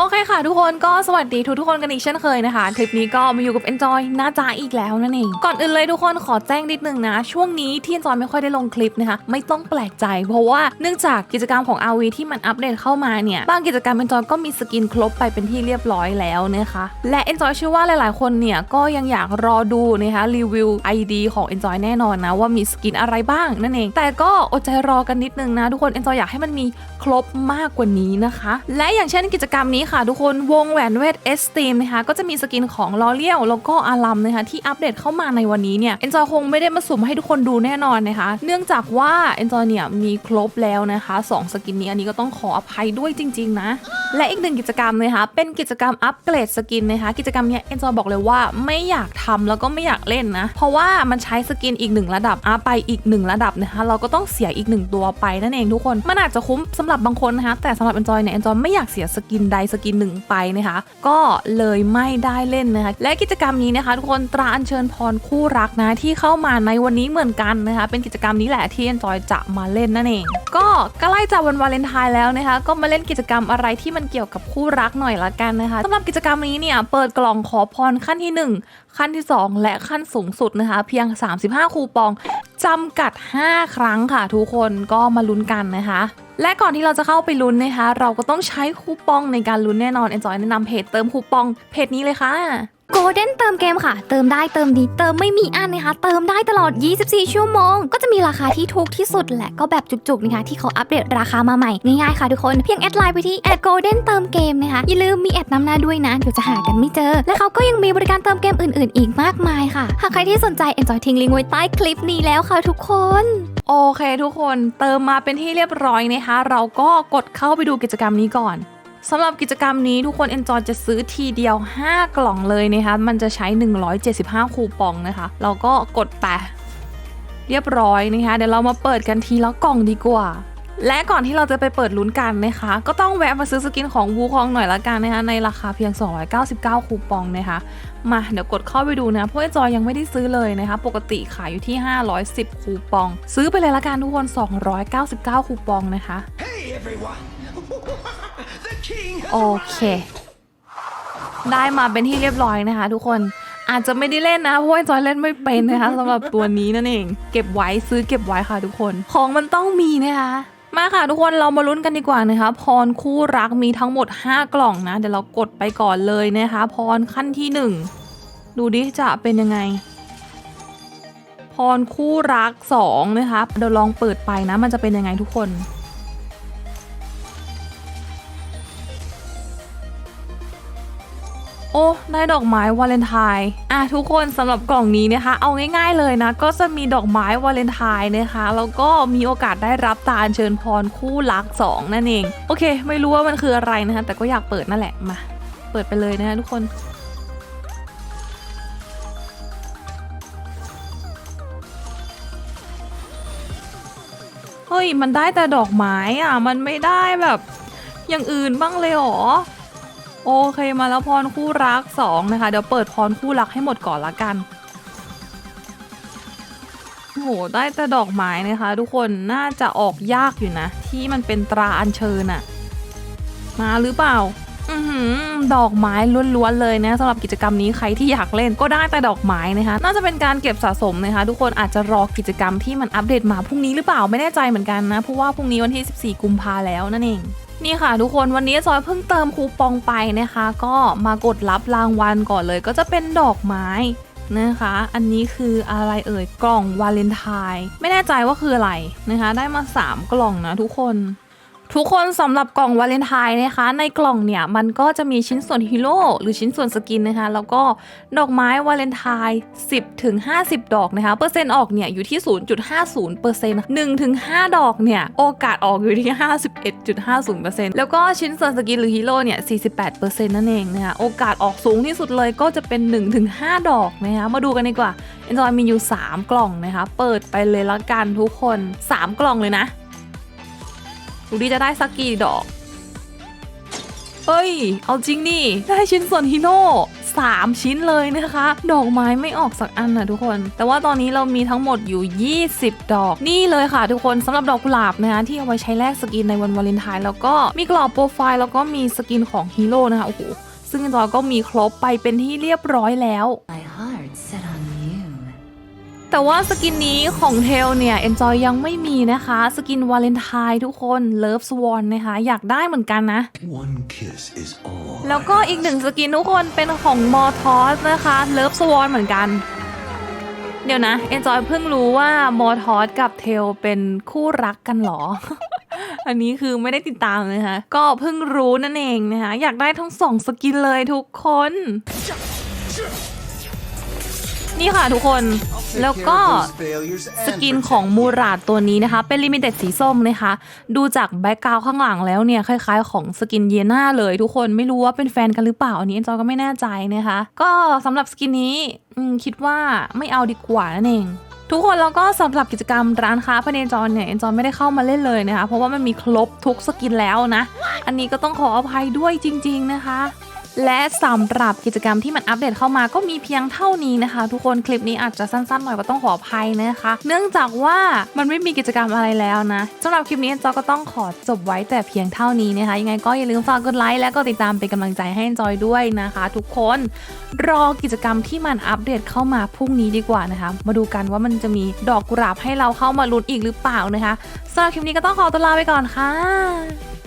โอเคค่ะทุกคนก็สวัสดีทุกทุกๆคนกันอีกเช่นเคยนะคะ คลิปนี้ก็มาอยู่กับ Enjoy หน้าจาอีกแล้วนั่นเอง ก่อนอื่นเลยทุกคนขอแจ้งนิดนึงนะ ช่วงนี้ที่ Enjoy ไม่ค่อยได้ลงคลิปนะคะ ไม่ต้องแปลกใจ เพราะว่าเนื่องจากกิจกรรมของ RV ที่มันอัปเดตเข้ามาเนี่ย บางกิจกรรม Enjoy ก็มีสกินครบไปเป็นที่เรียบร้อยแล้วนะคะ และ Enjoy เชื่อว่าหลาย ๆ คนเนี่ยก็ยังอยากรอดูนะคะรีวิว ID ของ Enjoy แน่นอนนะว่ามีสกินอะไรบ้างนั่นเอง แต่ก็อดใจรอกันนิดนึงนะทุกคน Enjoy อยากให้มันมีครบมากกว่านี้นะคะ และอย่างเช่นกิจกรรมนี้ค่ะทุกคนวงแหวนเวทเอสตีมนะคะก็จะมีสกินของลอเลียลแล้วก็อารัมนะคะที่อัปเดตเข้ามาในวันนี้เนี่ย Enjoy คงไม่ได้มาสุ่มให้ทุกคนดูแน่นอนนะคะ เนื่องจากว่า Enjoy เนี่ยมีครบแล้วนะคะสองสกินนี้อันนี้ก็ต้องขออภัยด้วยจริง ๆ นะ และอีกหนึ่งกิจกรรมนะคะเป็นกิจกรรมอัปเกรดสกินนะคะ กิจกรรมเนี้ย Enjoy บอกเลยว่าไม่อยากทำแล้วก็ไม่อยากเล่นนะ เพราะว่ามันใช้สกินอีกหนึ่งระดับอัพไปอีกหนึ่งระดับนะคะ เราก็ต้องเสียอีกหนึ่งตัวไปนั่นเองทุกคนมันอาจจะคุ้มสำหรับบางคนนะคะแต่สำหรับ Enjoy เนี่ย Enjoy ไม่อยากเสียสกินใดสกินหนึ่งไปนะคะ ก็เลยไม่ได้เล่นนะคะ และกิจกรรมนี้นะคะ ทุกคนตราอัญเชิญพรคู่รักนะที่เข้ามาในวันนี้เหมือนกันนะคะ เป็นกิจกรรมนี้แหละที่ Enjoy จะมาเล่นนั่นเอง ก็ใกล้จะวันวาเลนไทน์แล้วนะคะ ก็มาเล่นกิจกรรมอะไรที่มันเกี่ยวกับคู่รักหน่อยละกันนะคะสำหรับกิจกรรมนี้เนี่ยเปิดกล่องขอพรขั้นที่หนึ่งขั้นที่ 2 และขั้นสูงสุดนะคะ เพียง 35 คูปองจำกัด 5 ครั้งค่ะ ทุกคนก็มาลุ้นกันนะคะ และก่อนที่เราจะเข้าไปลุ้นนะคะ เราก็ต้องใช้คูปองในการลุ้นแน่นอน Enjoy แนะนำเพจเติมคูปองเพจนี้เลยค่ะโกลเด้นเติมเกมค่ะ เติมได้เติมดีเติมไม่มีอันนะคะ เติมได้ตลอด 24 ชั่วโมง ก็จะมีราคาที่ถูกที่สุดและก็แบบจุกๆนะคะที่เขาอัปเดตราคามาใหม่ ง่ายๆค่ะทุกคน เพียงแอดไลน์ไปที่แอดโกลเด้นเติมเกมนะคะ อย่าลืมมีแอดนำหน้าด้วยนะ เดี๋ยวจะหากันไม่เจอ และเขาก็ยังมีบริการเติมเกมอื่นๆ อีกมากมายค่ะ หากใครที่สนใจ Enjoy ทิ้งลิงก์ไว้ใต้คลิปนี้แล้วค่ะทุกคน โอเคทุกคนเติมมาเป็นที่เรียบร้อยนะคะ เราก็กดเข้าไปดูกิจกรรมนี้ก่อนสำหรับกิจกรรมนี้ทุกคน Enjoy จะซื้อทีเดียว 5 กล่องเลยนะคะ มันจะใช้ 175 คูปองนะคะ เราก็กดไปเรียบร้อยนะคะ เดี๋ยวเรามาเปิดกันทีละกล่องดีกว่า และก่อนที่เราจะไปเปิดลุ้นกันนะคะ ก็ต้องแวะมาซื้อสกินของวูคองหน่อยละกันนะคะในราคาเพียง 299 คูปองนะคะมาเดี๋ยวกดเข้าไปดูนะเพราะว่าจอยยังไม่ได้ซื้อเลยนะคะ ปกติขายอยู่ที่ 510 คูปอง ซื้อไปเลยละกันทุกคน 299 คูปองนะคะ Hey everyone! the king โอเค ได้มาเป็นที่เรียบร้อยนะคะ ทุกคนอาจจะไม่ได้เล่นนะเพราะว่าจอยเล่นไม่เป็นนะคะสำหรับตัวนี้นั่นเอง เก็บไว้ซื้อเก็บไว้ค่ะทุกคน ของมันต้องมีนะคะ มาค่ะทุกคนเรามาลุ้นกันดีกว่านะคะพรคู่รักมีทั้งหมด 5 กล่องนะ เดี๋ยวเรากดไปก่อนเลยนะคะ พรขั้นที่ 1 ดูดิจะเป็นยังไง พรคู่รัก2นะคะเดี๋ยวลองเปิดไปนะ มันจะเป็นยังไงทุกคน อ้ได้ดอกไม้วาเลนไทน์อะทุกคนสำหรับกล่องนี้นะคะ เอาง่าย ๆเลยนะ ก็จะมีดอกไม้วาเลนไทน์นะคะแล้วก็มีโอกาสได้รับตาเชิญพรคู่รัก 2 นั่นเอง โอเค ไม่รู้ว่ามันคืออะไรนะคะ แต่ก็อยากเปิดนั่นแหละมา เปิดไปเลยนะคะทุกคนเฮ้ยมันได้แต่ดอกไม้อะ มันไม่ได้แบบอย่างอื่นบ้างเลยหรอ โอเคมาแล้วพรคู่รัก2นะคะ เดี๋ยวเปิดพรคู่รักให้หมดก่อนละกันโหได้แต่ดอกไม้นะคะ ทุกคนน่าจะออกยากอยู่นะ ที่มันเป็นตราอัญเชิญอะมาหรือเปล่าอดอกไม้ล้วนๆเลยนะสำหรับกิจกรรมนี้ใครที่อยากเล่นก็ได้แต่ดอกไม้นะคะ น่าจะเป็นการเก็บสะสมนะคะ ทุกคนอาจจะรอกิจกรรมที่มันอัปเดตมาพรุ่งนี้หรือเปล่าไม่แน่ใจเหมือนกันนะเพราะว่าพรุ่งนี้วันที่ 14 กุมภาแล้วนั่นเอง นี่ค่ะทุกคนวันนี้จอยเพิ่งเติมคูปองไปนะคะ ก็มากดรับรางวัลก่อนเลย ก็จะเป็นดอกไม้นะคะ อันนี้คืออะไรเอ่ยกล่องวาเลนไทน์ไม่แน่ใจว่าคืออะไรนะคะ ได้มา 3 กล่องนะทุกคน ทุกคนสำหรับกล่องวาเลนไทน์นะคะ ในกล่องเนี่ยมันก็จะมีชิ้นส่วนฮีโร่หรือชิ้นส่วนสกินนะคะ แล้วก็ดอกไม้วาเลนไทน์10ถึง50 ดอกนะคะ เปอร์เซ็นต์ออกเนี่ยอยู่ที่ 0.50เปอร์เซ็นต์1ถึง5ดอกเนี่ยโอกาสออกอยู่ที่ 51.50เปอร์เซ็นต์แล้วก็ชิ้นส่วนสกินหรือฮีโร่เนี่ย48เปอร์เซ็นต์นั่นเองนะคะโอกาสออกสูงที่สุดเลยก็จะเป็น1ถึง5ดอกนะคะมาดูกันดีกว่า Enjoy มีอยู่ 3 กล่องนะคะ เปิดไปเลยละกันทุกคน 3 กล่องเลยนะ ดูดิจะได้สักกี่ดอกเฮ้ย เอาจริงดิได้ชิ้นส่วนฮีโร่สามชิ้นเลยนะคะ ดอกไม้ไม่ออกสักอันนะทุกคน แต่ว่าตอนนี้เรามีทั้งหมดอยู่ 20 ดอก นี่เลยค่ะทุกคนสำหรับดอกกุหลาบนะคะที่เอาไว้ใช้แลกสกินในวันวาเลนไทน์แล้วก็มีกรอบโปรไฟล์แล้วก็มีสกินของฮีโร่นะคะ โอ้โห ซึ่งจอยก็มีครบไปเป็นที่เรียบร้อยแล้ว แต่ว่าสกินนี้ของเทลเนี่ย Enjoy ยังไม่มีนะคะ สกินวาเลนไทน์ทุกคน Love Swan นะคะ อยากได้เหมือนกันนะ One kiss is all. แล้วก็อีกหนึ่งสกินทุกคนเป็นของมอทอสนะคะ Love Swan เหมือนกัน เดี๋ยวนะ Enjoy เพิ่งรู้ว่ามอทอสกับเทลเป็นคู่รักกันเหรอ อันนี้คือไม่ได้ติดตามนะคะก็เพิ่งรู้นั่นเองนะคะอยากได้ทั้งสองสกินเลยทุกคน นี่ค่ะทุกคน แล้วก็สกินของมูราดตัวนี้นะคะ เป็นลิมิเต็ดสีส้มนะคะ ดูจากแบ็กกราวข้างหลังแล้วเนี่ย คล้ายๆของสกินเยน่าเลยทุกคนไม่รู้ว่าเป็นแฟนกันหรือเปล่า อันนี้เอ็นจอยก็ไม่แน่ใจนะคะ ก็สำหรับสกินนี้คิดว่าไม่เอาดีกว่านั่นเองทุกคนแล้วก็สำหรับกิจกรรมร้านค้าภายในจอนเนี่ยเอ็นจอยไม่ได้เข้ามาเล่นเลยนะคะ เพราะว่ามันมีครบทุกสกินแล้วนะ อันนี้ก็ต้องขออภัยด้วยจริง ๆนะคะ และสำหรับกิจกรรมที่มันอัปเดตเข้ามาก็มีเพียงเท่านี้นะคะ ทุกคนคลิปนี้อาจจะสั้นๆหน่อยก็ต้องขออภัยนะคะ เนื่องจากว่ามันไม่มีกิจกรรมอะไรแล้วนะสำหรับคลิปนี้จอก็ต้องขอจบไว้แต่เพียงเท่านี้นะคะ ยังไงก็อย่าลืมฝากกดไลค์และก็ติดตามเป็นกำลังใจให้จอยด้วยนะคะ ทุกคนรอกิจกรรมที่มันอัปเดตเข้ามาพรุ่งนี้ดีกว่านะคะ มาดูกันว่ามันจะมีดอกกุหลาบให้เราเข้ามาลุ้นอีกหรือเปล่านะคะสำหรับคลิปนี้ก็ต้องขอตัวลาไปก่อนค่ะ